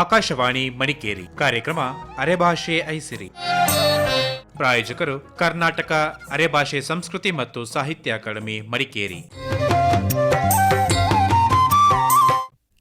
ಆಕಾಶವಾಣಿ ಮಣಿಕೇರಿ. ಕಾರ್ಯಕ್ರಮ ಅರೆಭಾಷೆ ಐಸಿರಿ. ಪ್ರಾಯೋಜಕರು ಕರ್ನಾಟಕ ಅರೆಭಾಷೆ ಸಂಸ್ಕೃತಿ ಮತ್ತು ಸಾಹಿತ್ಯ ಅಕಾಡೆಮಿ ಮಡಿಕೇರಿ.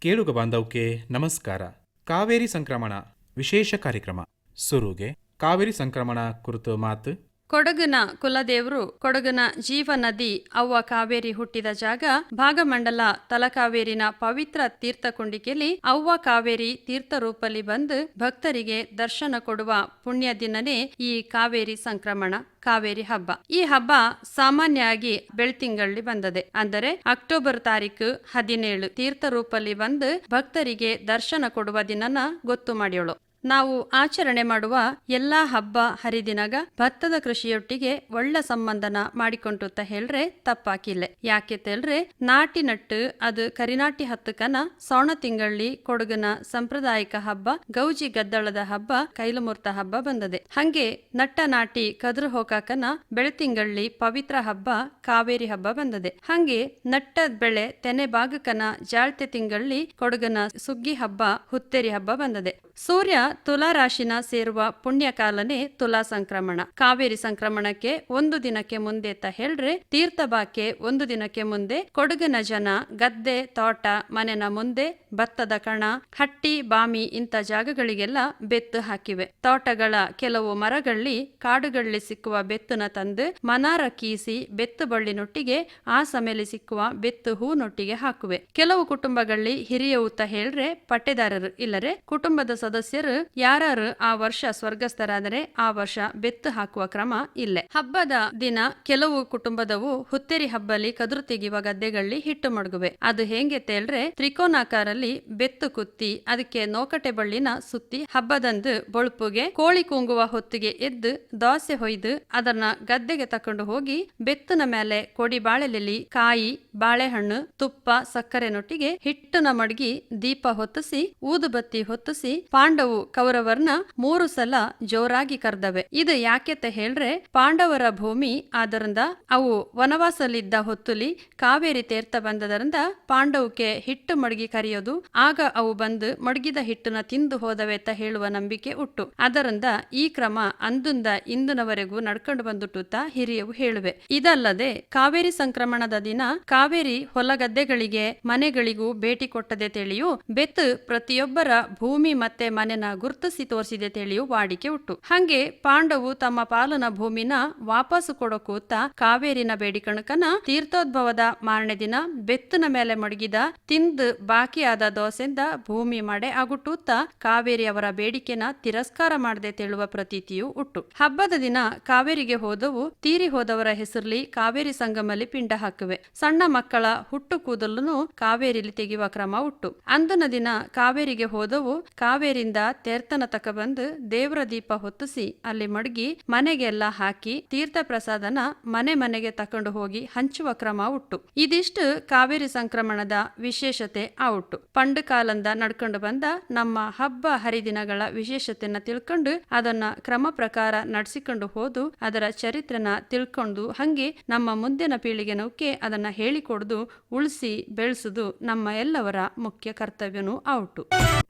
ಕೇಳುಗ ಬಾಂಧವಕ್ಕೆ ನಮಸ್ಕಾರ. ಕಾವೇರಿ ಸಂಕ್ರಮಣ ವಿಶೇಷ ಕಾರ್ಯಕ್ರಮ. ಸುರುಗೆ ಕಾವೇರಿ ಸಂಕ್ರಮಣ ಕುರಿತು ಮಾತು ಕೊಡಗಿನ ಕುಲದೇವರು, ಕೊಡಗಿನ ಜೀವ ನದಿ ಅವ್ವ ಕಾವೇರಿ ಹುಟ್ಟಿದ ಜಾಗ, ಭಾಗಮಂಡಲ ತಲಕಾವೇರಿನ ಪವಿತ್ರ ತೀರ್ಥಕುಂಡಿಕೆಯಲ್ಲಿ ಅವ್ವ ಕಾವೇರಿ ತೀರ್ಥ ರೂಪಲ್ಲಿ ಬಂದು ಭಕ್ತರಿಗೆ ದರ್ಶನ ಕೊಡುವ ಪುಣ್ಯ ದಿನನೇ ಈ ಕಾವೇರಿ ಸಂಕ್ರಮಣ, ಕಾವೇರಿ ಹಬ್ಬ. ಈ ಹಬ್ಬ ಸಾಮಾನ್ಯವಾಗಿ ಬೆಳ್ತಿಂಗಳಲ್ಲಿ ಬಂದದೆ. ಅಂದರೆ ಅಕ್ಟೋಬರ್ ತಾರೀಕು ಹದಿನೇಳು ತೀರ್ಥ ರೂಪಲ್ಲಿ ಬಂದು ಭಕ್ತರಿಗೆ ದರ್ಶನ ಕೊಡುವ ದಿನನ ಗೊತ್ತು ಮಾಡ್ಯೋಳು. ನಾವು ಆಚರಣೆ ಮಾಡುವ ಎಲ್ಲಾ ಹಬ್ಬ, ಹರಿದಿನಗ ಭತ್ತದ ಕೃಷಿಯೊಟ್ಟಿಗೆ ಒಳ್ಳೆ ಸಂಬಂಧನ ಮಾಡಿಕೊಂಡುತ್ತ ಹೇಳ್ರೆ ತಪ್ಪಾಕಿಲ್ಲ. ಯಾಕೆ ತೇಳ್ರೆ ನಾಟಿ ನಟ್ಟು ಅದು ಕರಿನಾಟಿ ಹತ್ತುಕನ ಸೋಣ ತಿಂಗಳಲ್ಲಿ ಕೊಡಗನ ಸಾಂಪ್ರದಾಯಿಕ ಹಬ್ಬ, ಗೌಜಿ ಗದ್ದಳದ ಹಬ್ಬ, ಕೈಲಮೂರ್ತ ಹಬ್ಬ ಬಂದದೆ. ಹಂಗೆ ನಟ್ಟ ನಾಟಿ ಕದ್ರು ಬೆಳೆ ಬೆಳತಿಂಗಳಲ್ಲಿ ಪವಿತ್ರ ಹಬ್ಬ, ಕಾವೇರಿ ಹಬ್ಬ ಬಂದದೆ. ಹಂಗೆ ನಟ್ಟ ಬೆಳೆ ತೆನೆ ಬಾಗಕನ ಜಾಳ್ತೆ ತಿಂಗಳಲ್ಲಿ ಕೊಡಗನ ಸುಗ್ಗಿ ಹಬ್ಬ, ಹುತ್ತೇರಿ ಹಬ್ಬ ಬಂದದೆ. ಸೂರ್ಯ ತುಲಾ ರಾಶಿನ ಸೇರುವ ಪುಣ್ಯ ಕಾಲನೇ ತುಲಾ ಸಂಕ್ರಮಣ. ಕಾವೇರಿ ಸಂಕ್ರಮಣಕ್ಕೆ ಒಂದು ದಿನಕ್ಕೆ ಮುಂದೆ ತ ಹೇಳ್ರೆ ತೀರ್ಥಬಾಕೆ ಒಂದು ದಿನಕ್ಕೆ ಮುಂದೆ ಕೊಡಗಿನ ಜನ, ಗದ್ದೆ, ತೋಟ, ಮನೆನ ಮುಂದೆ ಭತ್ತದ ಕಣ, ಹಟ್ಟಿ, ಬಾಮಿ ಇಂಥ ಜಾಗಗಳಿಗೆಲ್ಲ ಬೆತ್ತು ಹಾಕಿವೆ. ತೋಟಗಳ ಕೆಲವು ಮರಗಳಲ್ಲಿ ಕಾಡುಗಳಲ್ಲಿ ಸಿಕ್ಕುವ ಬೆತ್ತನ ತಂದು ಮನಾರ ಕೀಸಿ ಬೆತ್ತು ಬಳ್ಳಿನೊಟ್ಟಿಗೆ ಆ ಸಮೇಲೆ ಸಿಕ್ಕುವ ಬೆತ್ತು ಹೂನೊಟ್ಟಿಗೆ ಹಾಕುವೆ. ಕೆಲವು ಕುಟುಂಬಗಳಲ್ಲಿ ಹಿರಿಯ ಊತ ಹೇಳ್ರೆ, ಪಟ್ಟೆದಾರರು ಇಲ್ಲರೆ ಕುಟುಂಬದ ಸದಸ್ಯರು ಯಾರು ಆ ವರ್ಷ ಸ್ವರ್ಗಸ್ಥರಾದರೆ ಆ ವರ್ಷ ಬೆತ್ತು ಹಾಕುವ ಕ್ರಮ ಇಲ್ಲೇ. ಹಬ್ಬದ ದಿನ ಕೆಲವು ಕುಟುಂಬದವು ಹುತ್ತೇರಿ ಹಬ್ಬಲಿ ಕದುರು ತೆಗೆಯುವ ಗದ್ದೆಗಳಲ್ಲಿ ಹಿಟ್ಟು ಮಡಗುವೆ. ಅದು ಹೆಂಗೆ ತೇಳ್ರೆ ತ್ರಿಕೋನಾಕಾರಲ್ಲಿ ಬೆತ್ತು ಕುತ್ತಿ ಅದಕ್ಕೆ ನೋಕಟೆ ಬಳ್ಳಿನ ಸುತ್ತಿ ಹಬ್ಬದಂದು ಬೊಳುಪುಗೆ ಕೋಳಿ ಕೂಂಗುವ ಹೊತ್ತಿಗೆ ಎದ್ದು ದೋಸೆ ಹೊಯ್ದು ಅದನ್ನ ಗದ್ದೆಗೆ ತಕೊಂಡು ಹೋಗಿ ಬೆತ್ತನ ಮೇಲೆ ಕೊಡಿ ಬಾಳೆಲೆಲಿ ಕಾಯಿ, ಬಾಳೆಹಣ್ಣು, ತುಪ್ಪ ಸಕ್ಕರೆನೊಟ್ಟಿಗೆ ಹಿಟ್ಟನ ಮಡಗಿ ದೀಪ ಹೊತ್ತಿಸಿ, ಊದುಬತ್ತಿ ಹೊತ್ತಿಸಿ, ಪಾಂಡವು ಕೌರವರ್ನ ಮೂರು ಸಲ ಜೋರಾಗಿ ಕರ್ದವೆ. ಇದು ಯಾಕೆತ ಹೇಳ್ರೆ, ಪಾಂಡವರ ಭೂಮಿ ಆದ್ದರಿಂದ ಅವು ವನವಾಸಲಿದ್ದ ಹೊತ್ತುಲಿ ಕಾವೇರಿ ತೀರ್ಥ ಬಂದದರಿಂದ ಪಾಂಡವಕ್ಕೆ ಹಿಟ್ಟು ಮಡಗಿ ಕರೆಯೋದು, ಆಗ ಅವು ಬಂದು ಮಡಗಿದ ಹಿಟ್ಟನ್ನ ತಿಂದು ಹೋದವೆ ಅಂತ ಹೇಳುವ ನಂಬಿಕೆ ಉಟ್ಟು ಅದರಿಂದ ಈ ಕ್ರಮ ಅಂದಿಂದ ಇಂದಿನವರೆಗೂ ನಡ್ಕೊಂಡು ಬಂದುಟ್ಟುತ್ತ ಹಿರಿಯವು ಹೇಳುವೆ. ಇದಲ್ಲದೆ ಕಾವೇರಿ ಸಂಕ್ರಮಣದ ದಿನ ಕಾವೇರಿ ಹೊಲಗದ್ದೆಗಳಿಗೆ ಮನೆಗಳಿಗೂ ಭೇಟಿ ಕೊಟ್ಟದೆ ತಿಳಿಯು, ಬೆತ್ತು ಪ್ರತಿಯೊಬ್ಬರ ಭೂಮಿ ಮತ್ತೆ ಮನೆನ ಗುರುತಿಸಿ ತೋರಿಸಿದೆ ತಿಳಿಯು ವಾಡಿಕೆ ಉಟ್ಟು ಹಂಗೆ ಪಾಂಡವು ತಮ್ಮ ಪಾಲನ ಭೂಮಿನ ವಾಪಸ್ಸು ಕೊಡೋಕೂತ ಕಾವೇರಿನ ಬೇಡಿಕಣಕನ ತೀರ್ಥೋದ್ಭವದ ಮಾರನೇ ದಿನ ಬೆತ್ತನ ಮೇಲೆ ಮಡಗಿದ ತಿಂದು ಬಾಕಿಯಾದ ದೋಸೆಯಿಂದ ಭೂಮಿ ಮಡೆ ಆಗುಟ್ಟೂತ ಕಾವೇರಿ ಅವರ ಬೇಡಿಕೆನ ತಿರಸ್ಕಾರ ಮಾಡದೆ ತೆಳುವ ಪ್ರತೀತಿಯು ಉಟ್ಟು ಹಬ್ಬದ ದಿನ ಕಾವೇರಿಗೆ ಹೋದವು, ತೀರಿ ಹೋದವರ ಹೆಸರಲ್ಲಿ ಕಾವೇರಿ ಸಂಗಮಲ್ಲಿ ಪಿಂಡ ಹಾಕುವೆ. ಸಣ್ಣ ಮಕ್ಕಳ ಹುಟ್ಟು ಕೂದಲನ್ನು ಕಾವೇರಿಲಿ ತೆಗೆಯುವ ಕ್ರಮ ಉಟ್ಟು ಅಂದನ ದಿನ ಕಾವೇರಿಗೆ ಹೋದವು, ಕಾವೇರಿಂದ ತೇರ್ತನ ತಕ ಬಂದು ದೇವರ ದೀಪ ಹೊತ್ತಿಸಿ ಅಲ್ಲಿ ಮಡಗಿ ಮನೆಗೆಲ್ಲ ಹಾಕಿ ತೀರ್ಥ ಪ್ರಸಾದನ ಮನೆ ಮನೆಗೆ ತಕೊಂಡು ಹೋಗಿ ಹಂಚುವ ಕ್ರಮ ಉಟ್ಟು. ಇದಿಷ್ಟು ಕಾವೇರಿ ಸಂಕ್ರಮಣದ ವಿಶೇಷತೆ ಆ ಉಟ್ಟು. ಪಂಡು ಕಾಲಂದ ನಡ್ಕೊಂಡು ಬಂದ ನಮ್ಮ ಹಬ್ಬ ಹರಿದಿನಗಳ ವಿಶೇಷತೆಯನ್ನ ತಿಳ್ಕೊಂಡು ಅದನ್ನ ಕ್ರಮ ಪ್ರಕಾರ ನಡೆಸಿಕೊಂಡು ಹೋದು, ಅದರ ಚರಿತ್ರನ ತಿಳ್ಕೊಂಡು ಹಂಗೆ ನಮ್ಮ ಮುಂದಿನ ನೌಕೆ ಅದನ್ನ ಹೇಳಿಕೊಡ್ದು, ಉಳಿಸಿ ಬೆಳೆಸುದು ನಮ್ಮ ಎಲ್ಲವರ ಮುಖ್ಯ ಕರ್ತವ್ಯನೂ ಔಟು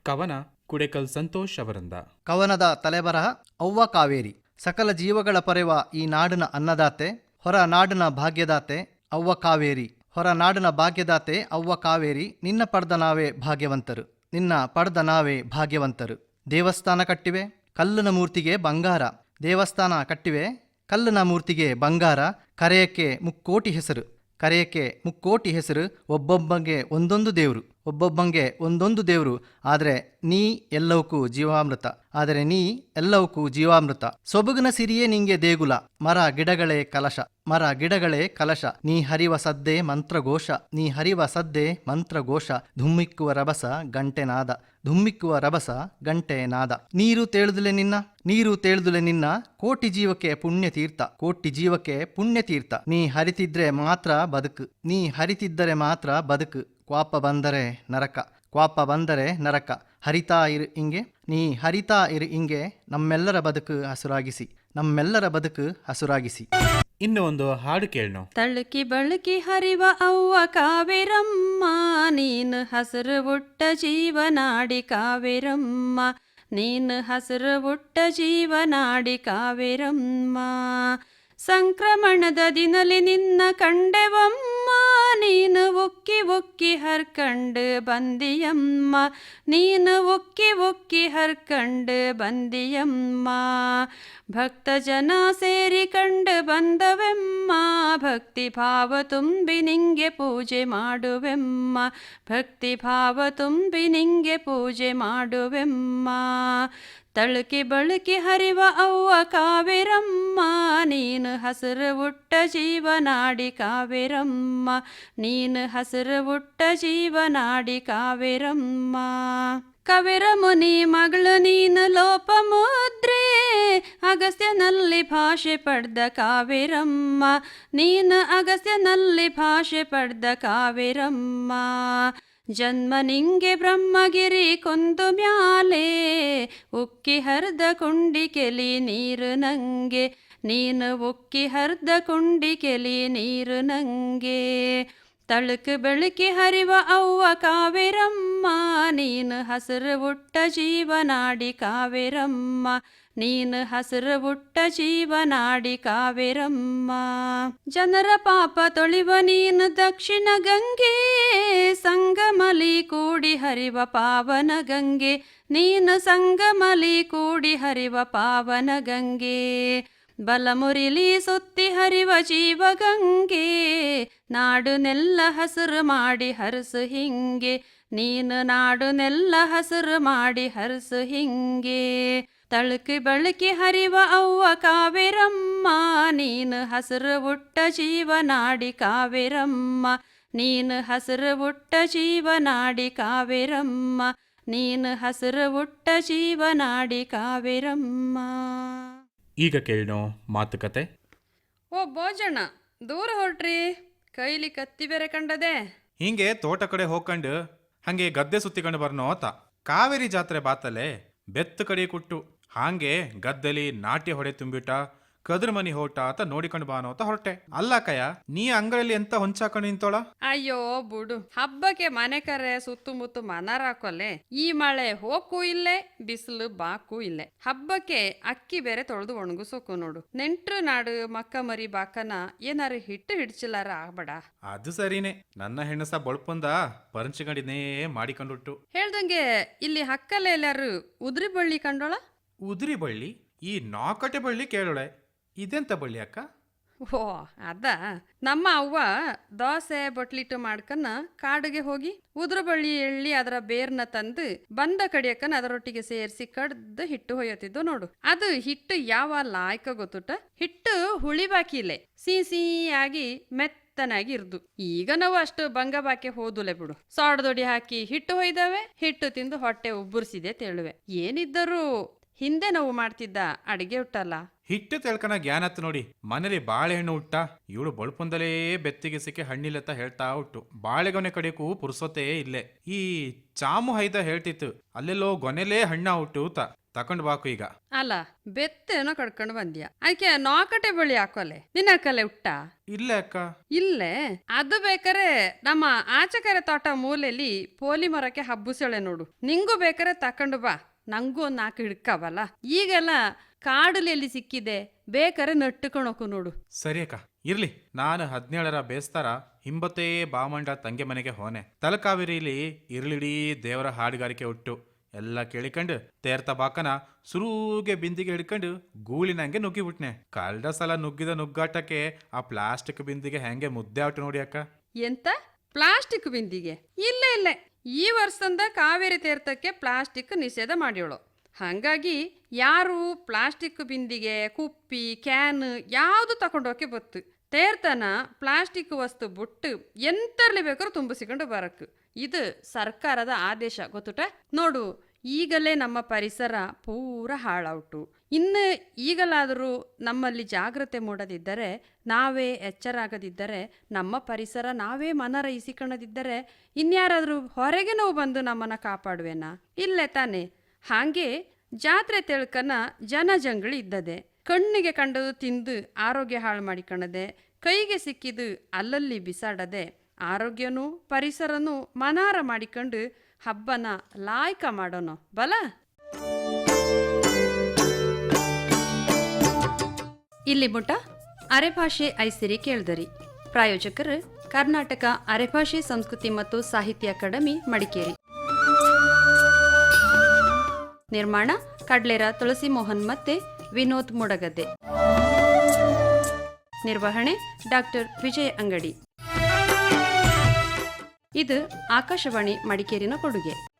ಕವನ ಕುಡೆಕಲ್ ಸಂತೋಷ್ ಅವರಂದ. ಕವನದ ತಲೆಬರಹ ಅವ್ವ ಕಾವೇರಿ. ಸಕಲ ಜೀವಗಳ ಪರೆವ ಈ ನಾಡಿನ ಅನ್ನದಾತೆ, ಹೊರ ನಾಡಿನ ಭಾಗ್ಯದಾತೆ ಅವ್ವ ಕಾವೇರಿ. ಹೊರ ನಾಡಿನ ಭಾಗ್ಯದಾತೆ ಅವ್ವ ಕಾವೇರಿ, ನಿನ್ನ ಪಡೆದ ನಾವೇ ಭಾಗ್ಯವಂತರು. ನಿನ್ನ ಪಡೆದ ನಾವೇ ಭಾಗ್ಯವಂತರು. ದೇವಸ್ಥಾನ ಕಟ್ಟಿವೆ, ಕಲ್ಲಿನ ಮೂರ್ತಿಗೆ ಬಂಗಾರ. ದೇವಸ್ಥಾನ ಕಟ್ಟಿವೆ, ಕಲ್ಲಿನ ಮೂರ್ತಿಗೆ ಬಂಗಾರ. ಕರೆಯಕ್ಕೆ ಮುಕ್ಕೋಟಿ ಹೆಸರು. ಕರೆಯಕ್ಕೆ ಮುಕ್ಕೋಟಿ ಹೆಸರು ಒಬ್ಬೊಬ್ಬಗೆ ಒಂದೊಂದು ದೇವರು. ಒಬ್ಬೊಬ್ಬಂಗೆ ಒಂದೊಂದು ದೇವರು, ಆದರೆ ನೀ ಎಲ್ಲವಕ್ಕೂ ಜೀವಾಮೃತ. ಆದರೆ ನೀ ಎಲ್ಲವಕ್ಕೂ ಜೀವಾಮೃತ. ಸೊಬಗಿನ ಸಿರಿಯೇ ನಿಂಗೆ ದೇಗುಲ. ಮರ ಗಿಡಗಳೇ ಕಲಶ. ಮರ ಗಿಡಗಳೇ ಕಲಶ. ನೀ ಹರಿವ ಸದ್ದೆ ಮಂತ್ರಘೋಷ. ನೀ ಹರಿವ ಸದ್ದೆ ಮಂತ್ರಘೋಷ. ಧುಮ್ಮಿಕ್ಕುವ ರಭಸ ಗಂಟೆ ನಾದ. ಧುಮ್ಮಿಕ್ಕುವ ರಭಸ ಗಂಟೆ ನಾದ. ನೀರು ತೇಳುದುಲೆ ನಿನ್ನ. ನೀರು ತೇಳುದುಲೆ ನಿನ್ನ. ಕೋಟಿ ಜೀವಕ್ಕೆ ಪುಣ್ಯ ತೀರ್ಥ. ಕೋಟಿ ಜೀವಕ್ಕೆ ಪುಣ್ಯ ತೀರ್ಥ. ನೀ ಹರಿತಿದ್ರೆ ಮಾತ್ರ ಬದುಕು. ನೀ ಹರಿತಿದ್ದರೆ ಮಾತ್ರ ಬದುಕು. ಕ್ವಾಪ ಬಂದರೆ ನರಕ ಕ್ವಾಪ ಬಂದರೆ ನರಕ. ಹರಿತಾ ಇರು ಇಂಗೆ ನೀ ಹರಿತಾ ಇರು ಇಂಗೆ ನಮ್ಮೆಲ್ಲರ ಬದುಕು ಹಸುರಾಗಿಸಿ ನಮ್ಮೆಲ್ಲರ ಬದುಕು ಹಸುರಾಗಿಸಿ. ಇನ್ನು ಒಂದು ಹಾಡು ಕೇಳೋ ತಳುಕಿ ಬಳುಕಿ ಹರಿವ ಅವ್ವ ಕಾವೇರಮ್ಮ ನೀನು ಹಸಿರು ಬುಟ್ಟ ಜೀವನಾಡಿ ಕಾವೇರಮ್ಮ. ನೀನು ಹಸಿರು ಬುಟ್ಟ ಜೀವನಾಡಿ ಕಾವೇರಮ್ಮ. ಸಂಕ್ರಮಣದ ದಿನಲಿ ನಿನ್ನ ಕಂಡೆವಮ್ಮ, ನೀನು ಉಕ್ಕಿ ಉಕ್ಕಿ ಹರ್ಕಂಡು ಬಂದಿಯಮ್ಮ, ನೀನು ಉಕ್ಕಿ ಉಕ್ಕಿ ಹರ್ಕಂಡು ಬಂದಿಯಮ್ಮ. ಭಕ್ತ ಜನ ಸೇರಿ ಕಂಡು ಬಂದವೆಮ್ಮ, ಭಕ್ತಿ ಭಾವ ತುಂಬಿ ನಿಂಗೆ ಪೂಜೆ ಮಾಡುವೆಮ್ಮ, ಭಕ್ತಿ ಭಾವ ತುಂಬಿ ನಿಂಗೆ ಪೂಜೆ ಮಾಡುವೆಮ್ಮ. ತಳುಕಿ ಬಳುಕಿ ಹರಿವ ಅವ್ವ ಕಾವೇರಮ್ಮ, ನೀನು ಹಸಿರು ಉಟ್ಟ ಜೀವನಾಡಿ ಕಾವೇರಮ್ಮ, ನೀನು ಹಸಿರು ಉಟ್ಟ ಜೀವನಾಡಿ ಕಾವೇರಮ್ಮ. ಕವಿರ ಮುನಿ ಮಗಳು ನೀನು ಲೋಪ ಮುದ್ರೆ, ಅಗಸ್ತ್ಯನಲ್ಲಿ ಭಾಷೆ ಪಡೆದ ಕಾವೇರಮ್ಮ, ನೀನು ಅಗಸ್ತ್ಯನಲ್ಲಿ ಭಾಷೆ ಪಡೆದ ಕಾವೇರಮ್ಮ. ಜನ್ಮ ನಿಂಗೆ ಬ್ರಹ್ಮಗಿರಿ ಕೊಂದು ಮ್ಯಾಲೆ, ಉಕ್ಕಿ ಹರ್ದ ಕುಂಡಿ ಕೆಲಿ ನೀರು ನಂಗೆ, ನೀನು ಉಕ್ಕಿ ಹರ್ದ ಕುಂಡಿ ಕೆಲಿ ನೀರು ನಂಗೆ. ತಳುಕು ಬೆಳುಕಿ ಹರಿವ ಅವ್ವ ಕಾವೇರಮ್ಮ ನೀನು ಹಸಿರು ಬುಟ್ಟ ಜೀವನಾಡಿ ಕಾವೇರಮ್ಮ. ನೀನು ಹಸಿರು ಬುಟ್ಟ ಜೀವನಾಡಿ ಕಾವೇರಮ್ಮ. ಜನರ ಪಾಪ ತೊಳಿವ ನೀನು ದಕ್ಷಿಣ ಗಂಗೆ. ಸಂಗಮಲಿ ಕೂಡಿ ಹರಿವ ಪಾವನ ಗಂಗೆ. ನೀನು ಸಂಗಮಲಿ ಕೂಡಿ ಹರಿವ ಪಾವನ ಗಂಗೆ. ಬಲಮುರಿಲಿ ಸುತ್ತಿ ಹರಿವ ಜೀವ ಗಂಗೆ. ನಾಡುನೆಲ್ಲ ಹಸಿರು ಮಾಡಿ ಹರಸು ಹಿಂಗೆ. ನೀನು ನಾಡುನೆಲ್ಲ ಹಸಿರು ಮಾಡಿ ಹರಸು ಹಿಂಗೆ. ತಳುಕಿ ಬಳಕಿ ಹರಿವ ಅವ್ವ ಕಾವೇರಮ್ಮ. ನೀನು ಹಸಿರು ಉಟ್ಟ ಜೀವನಾಡಿ ಕಾವೇರಮ್ಮ. ನೀನು ಹಸಿರು ಉಟ್ಟ ಜೀವನಾಡಿ ಕಾವೇರಮ್ಮ. ನೀನು ಹಸಿರು ಉಟ್ಟ ಜೀವನಾಡಿ ಕಾವೇರಮ್ಮ. ಈಗ ಕೇಳೋ ಮಾತುಕತೆ ಓ ಬೋಜಣ್ಣ ದೂರ ಹೊರಟ್ರಿ. ಕೈಲಿ ಕತ್ತಿ ಬೇರೆ ಕಂಡದೆ. ಹಿಂಗೆ ತೋಟ ಕಡೆ ಹೋಗ್ಕಂಡು ಹಂಗೆ ಗದ್ದೆ ಸುತ್ತಿಕೊಂಡು ಬರ್ನೋತ ಕಾವೇರಿ ಜಾತ್ರೆ ಬಾತಲೆ ಬೆತ್ತು ಕಡಿ ಕುಟ್ಟು ಹಾಂಗೆ ಗದ್ದೆಲಿ ನಾಟಿ ಹೊಡೆ ತುಂಬಿಟ ಕದ್ರ ಮನಿ ಹೋಟ ಅಂತ ನೋಡಿಕೊಂಡು ಬಾನೋ ಅಂತ ಹೊರಟೆ. ಅಲ್ಲ ಕಯ ನೀ ಅಂಗಡಿಯಲ್ಲಿ ಎಂತ ಹೊಂಚಾಕೊಂಡು ನಿಂತೋಳ? ಅಯ್ಯೋ ಬುಡು ಹಬ್ಬಕ್ಕೆ ಮನೆ ಕರೆ ಸುತ್ತಮುತ್ತ ಮನರ ಹಾಕೋಲೆ ಈ ಮಳೆ ಹೋಕು ಇಲ್ಲೇ ಬಿಸಿಲು ಬಾಕು ಇಲ್ಲೇ. ಹಬ್ಬಕ್ಕೆ ಅಕ್ಕಿ ಬೇರೆ ತೊಳೆದು ಒಣಗಿಸೋಕು ನೋಡು. ನೆಂಟ್ರು ನಾಡು ಮಕ್ಕ ಮರಿ ಬಾಕನ ಏನಾರು ಹಿಟ್ಟು ಹಿಡ್ಚಿಲ್ಲಾರ ಆಗ್ಬೇಡ. ಅದು ಸರಿನೇ. ನನ್ನ ಹೆಣ್ಣಸ ಬಳ್ಪಂದ ಪರಂಚಿಗಂಡಿನೇ ಮಾಡಿಕೊಂಡುಟ್ಟು ಹೇಳ್ದಂಗೆ ಇಲ್ಲಿ ಹಕ್ಕಲ್ಲ ಎಲ್ಲಾರು ಉದ್ರಿ ಬಳ್ಳಿ ಕಂಡೋಳ? ಉದ್ರಿ ಬಳ್ಳಿ? ಈ ನಾಕಟೆ ಬಳ್ಳಿ ಕೇಳೋಳೆ. ಇದೆಂತ ಬಳ್ಳಿ ಅಕ್ಕ? ಓ, ಅದ. ನಮ್ಮ ಅವ್ವ ದೋಸೆ ಬೊಟ್ಲಿಟ್ಟು ಮಾಡ್ಕನ್ನ ಕಾಡಿಗೆ ಹೋಗಿ ಉದ್ರ ಬಳ್ಳಿ ಎಳ್ಳಿ ಅದರ ಬೇರ್ನ ತಂದು ಬಂದ ಕಡಿಯಕ್ಕನ ಅದರೊಟ್ಟಿಗೆ ಸೇರಿಸಿ ಕಡ್ದು ಹಿಟ್ಟು ಹೊಯ್ಯತಿದ್ದು ನೋಡು. ಅದು ಹಿಟ್ಟು ಯಾವ ಲಾಯ್ಕ ಗೊತ್ತುಟ? ಹಿಟ್ಟು ಹುಳಿ ಬಾಕಿಲೆ ಸಿಹಿ ಸಿಹಿಯಾಗಿ ಮೆತ್ತನಾಗಿ ಇರ್ದು. ಈಗ ನಾವು ಅಷ್ಟು ಬಂಗ ಬಾಕಿ ಹೋದುಲೆ ಬಿಡು. ಸಾಡ್ದೊಡಿ ಹಾಕಿ ಹಿಟ್ಟು ಹೊಯ್ದವೆ, ಹಿಟ್ಟು ತಿಂದು ಹೊಟ್ಟೆ ಉಬ್ಬರಿಸಿದೆ ತೇಳುವೆ ಏನಿದ್ದರೂ ಹಿಂದೆ ನಾವು ಮಾಡ್ತಿದ್ದ ಅಡಿಗೆ ಉಟ್ಟಲ್ಲ ಹಿಟ್ಟು ತೆಳ್ಕಣ ಜ್ಞಾನ ಆತು ನೋಡಿ. ಮನೇಲಿ ಬಾಳೆಹಣ್ಣು ಉಟ್ಟ ಇವಳು ಬಳ್ಪುಂದಲೇ ಬೆತ್ತಿಗೆ ಸಿಕ್ಕಿ ಹಣ್ಣಿಲ್ಲತ್ತ ಹೇಳ್ತಾ ಉಟ್ಟು ಬಾಳೆಗೊನೆ ಕಡೆಗೂ ಪುರ್ಸೊತ್ತೇ ಇಲ್ಲೇ. ಈ ಚಾಮು ಹೈದ ಹೇಳ್ತಿತ್ತು. ಅಲ್ಲೆಲ್ಲೋ ಗೊನೆಲೇ ಹಣ್ಣ ಉಟ್ಟು ತ ತಕೊಂಡ್ ಬಾಕು ಈಗ. ಅಲ್ಲ ಬೆತ್ತೇನೋ ಕಡ್ಕೊಂಡು ಬಂದ್ಯಾ. ಅದಕ್ಕೆ ನಾಕಟೆ ಬಳಿ ಹಾಕೋಲೆ. ನಿನ್ನ ಕಲೆ ಉಟ್ಟ ಇಲ್ಲ ಅಕ್ಕ. ಇಲ್ಲೇ? ಅದು ಬೇಕಾರೆ ನಮ್ಮ ಆಚಕರೆ ತೋಟ ಮೂಲೆಯಲ್ಲಿ ಪೋಲಿ ಮರಕ್ಕೆ ಹಬ್ಬಸಳೆ ನೋಡು. ನಿಂಗೂ ಬೇಕಾರೆ ತಕೊಂಡು ಬಾ. ನಂಗೂ ಒಂದ್ ನಾಲ್ಕು ಹಿಡ್ಕಾವಲ್ಲ? ಈಗೆಲ್ಲ ಕಾಡಲ್ಲಿ ಎಲ್ಲಿ ಸಿಕ್ಕಿದೆ ಬೇಕಾರೆ ನಟ್ಟುಕೊಳಕು ನೋಡು. ಸರಿ ಅಕ್ಕ ಇರ್ಲಿ. ನಾನು ಹದಿನೇಳರ ಬೇಸ್ತಾರ ಹಿಂಬತ್ತೇ ಬಾಮಂಡ ತಂಗೆ ಮನೆಗೆ ಹೋನೆ. ತಲಕಾವೇರಿಲಿ ಇರ್ಲಿಡೀ ದೇವರ ಹಾಡುಗಾರಿಕೆ ಉಟ್ಟು ಎಲ್ಲ ಕೇಳಿಕೊಂಡು ತೇರ್ತ ಬಾಕನ ಸುರೂಗೆ ಬಿಂದಿಗೆ ಹಿಡ್ಕೊಂಡು ಗೂಳಿನಂಗೆ ನುಗ್ಗಿಬಿಟ್ನೆ. ಕಳ್ದ ಸಲ ನುಗ್ಗಿದ ನುಗ್ಗಾಟಕ್ಕೆ ಆ ಪ್ಲಾಸ್ಟಿಕ್ ಬಿಂದಿಗೆ ಹೆಂಗೆ ಮುದ್ದೆ ಆಟ ನೋಡಿ ಅಕ್ಕ? ಎಂತ? ಪ್ಲಾಸ್ಟಿಕ್ ಬಿಂದಿಗೆ? ಇಲ್ಲ ಇಲ್ಲ. ಈ ವರ್ಷದಿಂದ ಕಾವೇರಿ ತೀರ್ಥಕ್ಕೆ ಪ್ಲಾಸ್ಟಿಕ್ ನಿಷೇಧ ಮಾಡ್ಯೋಳು. ಹಾಗಾಗಿ ಯಾರು ಪ್ಲಾಸ್ಟಿಕ್ ಬಿಂದಿಗೆ, ಕುಪ್ಪಿ, ಕ್ಯಾನ್ ಯಾವುದು ತಗೊಂಡೋಕೆ ಬತ್ತು. ತೇರ್ತನ ಪ್ಲಾಸ್ಟಿಕ್ ವಸ್ತು ಬಿಟ್ಟು ಎಂತರ್ಲಿ ಬೇಕಾದ್ರೂ ತುಂಬಿಸಿಕೊಂಡು ಬರಕ್ಕೆ. ಇದು ಸರ್ಕಾರದ ಆದೇಶ. ಗೊತ್ತುಟ? ನೋಡು, ಈಗಲೇ ನಮ್ಮ ಪರಿಸರ ಪೂರ ಹಾಳಾউಟು ಇನ್ನು ಈಗಲಾದರೂ ನಮ್ಮಲ್ಲಿ ಜಾಗ್ರತೆ ಮೂಡದಿದ್ದರೆ, ನಾವೇ ಎಚ್ಚರಾಗದಿದ್ದರೆ, ನಮ್ಮ ಪರಿಸರ ನಾವೇ ಮನರೈಸಿಕೊಳ್ಳದಿದ್ದರೆ, ಇನ್ಯಾರಾದರೂ ಹೊರಗೆ ನಾವು ಬಂದು ನಮ್ಮನ್ನು ಕಾಪಾಡುವೆನಾ? ಇಲ್ಲೇ ತಾನೆ. ಹಾಗೆ ಜಾತ್ರೆ ತಿಳ್ಕನ ಜನ ಜಂಗಳಿ ಇದ್ದದೆ. ಕಣ್ಣಿಗೆ ಕಂಡದು ತಿಂದು ಆರೋಗ್ಯ ಹಾಳು ಮಾಡಿಕೊಳ್ಳದೆ, ಕೈಗೆ ಸಿಕ್ಕಿದು ಅಲ್ಲಲ್ಲಿ ಬಿಸಾಡದೆ, ಆರೋಗ್ಯನೂ ಪರಿಸರನೂ ಮನಾರ ಮಾಡಿಕೊಂಡು ಹಬ್ಬನ ಲಾಯ್ಕ ಮಾಡೋಣ ಬಲ? ಇಲ್ಲಿ ಮುಟ ಅರೆಭಾಷೆ ಐಸಿರಿ ಕೇಳ್ದರಿ. ಪ್ರಾಯೋಜಕರು ಕರ್ನಾಟಕ ಅರೆಭಾಷೆ ಸಂಸ್ಕೃತಿ ಮತ್ತು ಸಾಹಿತ್ಯ ಅಕಾಡೆಮಿ, ಮಡಿಕೇರಿ. ನಿರ್ಮಾಣ ಕಡ್ಲೇರ ತುಳಸಿ ಮೋಹನ್ ಮತ್ತೆ ವಿನೋದ್ ಮುಡಗದ್ದೆ. ನಿರ್ವಹಣೆ ಡಾಕ್ಟರ್ ವಿಜಯ್ ಅಂಗಡಿ. ಇದು ಆಕಾಶವಾಣಿ ಮಡಿಕೇರಿನ ಕೊಡುಗೆ.